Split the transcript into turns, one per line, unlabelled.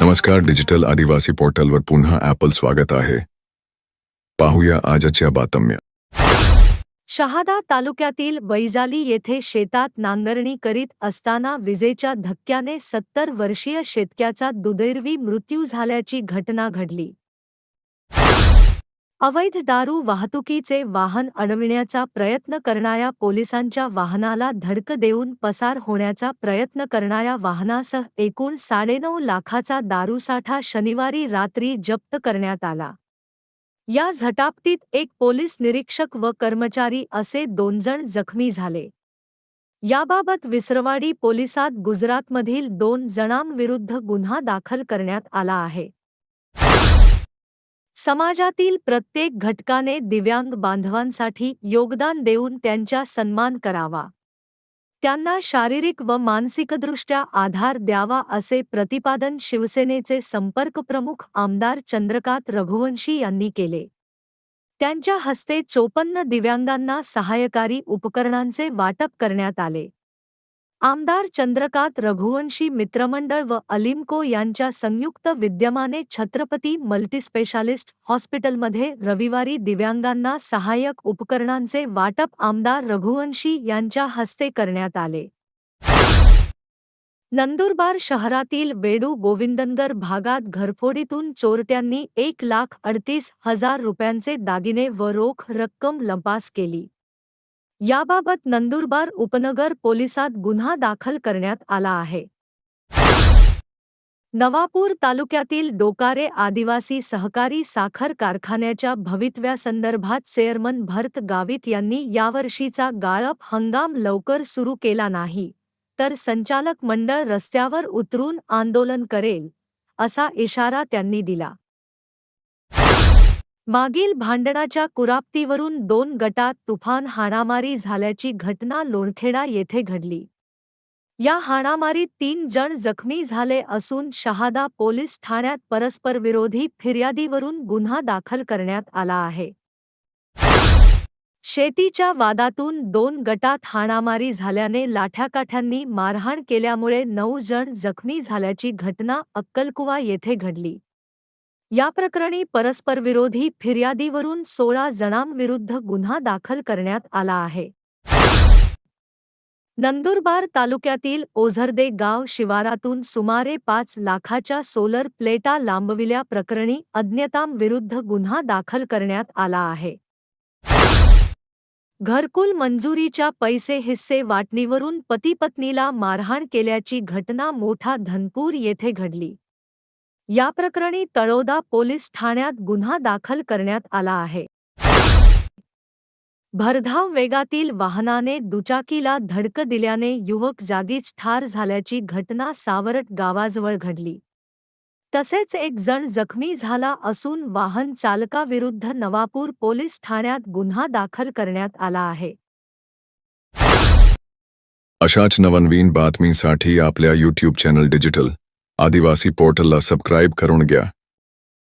नमस्कार डिजिटल आदिवासी पोर्टलवर पुन्हा ॲपल स्वागत आहे. पाहूया आजच्या बातम्या.
शहादा तालुक्यातील बैजाली येथे शेतात नांगरणी करीत असताना विजेच्या धक्क्याने सत्तर वर्षीय शेतक्याचा दुदैर्वी मृत्यू झाल्याची घटना घडली. अवैध दारू वाहतुकीचे वाहन अडविण्याचा प्रयत्न करणाऱ्या पोलिसांच्या वाहनाला धडक देऊन पसार होण्याचा प्रयत्न करणाऱ्या वाहनासह एकूण साडेनऊ लाखाचा दारूसाठा शनिवारी रात्री जप्त करण्यात आला. या झटापटीत एक पोलीस निरीक्षक व कर्मचारी असे दोन जण जखमी झाले. याबाबत विसरवाडी पोलिसात गुजरातमधील दोन जणांविरुद्ध गुन्हा दाखल करण्यात आला आहे. समाजातील प्रत्येक घटकाने दिव्यांग बांधवांसाठी योगदान देऊन त्यांचा सन्मान करावा. त्यांना शारीरिक व मानसिकदृष्ट्या आधार द्यावा असे प्रतिपादन शिवसेनेचे संपर्कप्रमुख आमदार चंद्रकांत रघुवंशी यांनी केले. त्यांच्या हस्ते चोपन्न दिव्यांगांना सहाय्यकारी उपकरणांचे वाटप करण्यात आले. आमदार चंद्रकांत रघुवंशी मित्रमंडळ व अलिमको यांच्या संयुक्त विद्यमाने छत्रपती मल्टीस्पेशालिस्ट हॉस्पिटलमध्ये रविवारी दिव्यांगांना सहाय्यक उपकरणांचे वाटप आमदार रघुवंशी यांच्या हस्ते करण्यात आले. नंदुरबार शहरातील वेडू गोविंदनगर भागात घरफोडीतून चोरट्यांनी एक लाख अडतीस हजार रुपयांचे दागिने व रोख रक्कम लंपास केली. याबाबत नंदुरबार उपनगर पोलिसात गुन्हा दाखल करण्यात आला आहे. नवापूर तालुक्यातील डोकारे आदिवासी सहकारी साखर कारखान्याच्या भवितव्यासंदर्भात चेअरमन भरत गावित यांनी यावर्षीचा गाळप हंगाम लवकर सुरू केला नाही तर संचालक मंडळ रस्त्यावर उतरून आंदोलन करेल असा इशारा त्यांनी दिला. मागील भांडणाच्या कुराप्तीवरून दोन गटात तुफान हाणामारी झाल्याची घटना लोणखेडा येथे घडली. या हाणामारीत तीन जण जखमी झाले असून शहादा पोलीस ठाण्यात परस्परविरोधी फिर्यादीवरून गुन्हा दाखल करण्यात आला आहे. शेतीच्या वादातून दोन गटात हाणामारी झाल्याने लाठ्याकाठ्यांनी मारहाण केल्यामुळे नऊ जण जखमी झाल्याची घटना अक्कलकुवा येथे घडली. या प्रकरणी परस्परविरोधी फिर्यादीवरून सोळा जणांविरुद्ध गुन्हा दाखल करण्यात आला आहे. नंदुरबार तालुक्यातील ओझरदे गाव शिवारातून सुमारे पाच लाखाच्या सोलर प्लेटा लांबविल्या प्रकरणी अज्ञतांविरुद्ध गुन्हा दाखल करण्यात आला आहे. घरकुल मंजुरीच्या पैसे हिस्से वाटणीवरून पतीपत्नीला मारहाण केल्याची घटना मोठा धनपूर येथे घडली. या प्रकरणी तळोदा पोलीस ठाण्यात गुन्हा दाखल करण्यात आला आहे. भरधाव वेगातील वाहनाने दुचाकीला धडक दिल्याने युवक जागीच ठार झाल्याची घटना सावरट गावाजवळ घडली. तसेच एक जण जखमी झाला असून वाहन चालकाविरुद्ध नवापूर पोलीस ठाण्यात गुन्हा दाखल करण्यात आला आहे.
अशाच नवनवीन बातमीसाठी आपल्या यूट्यूब चॅनल डिजिटल आदिवासी पोर्टलला सबस्क्राईब करून घ्या.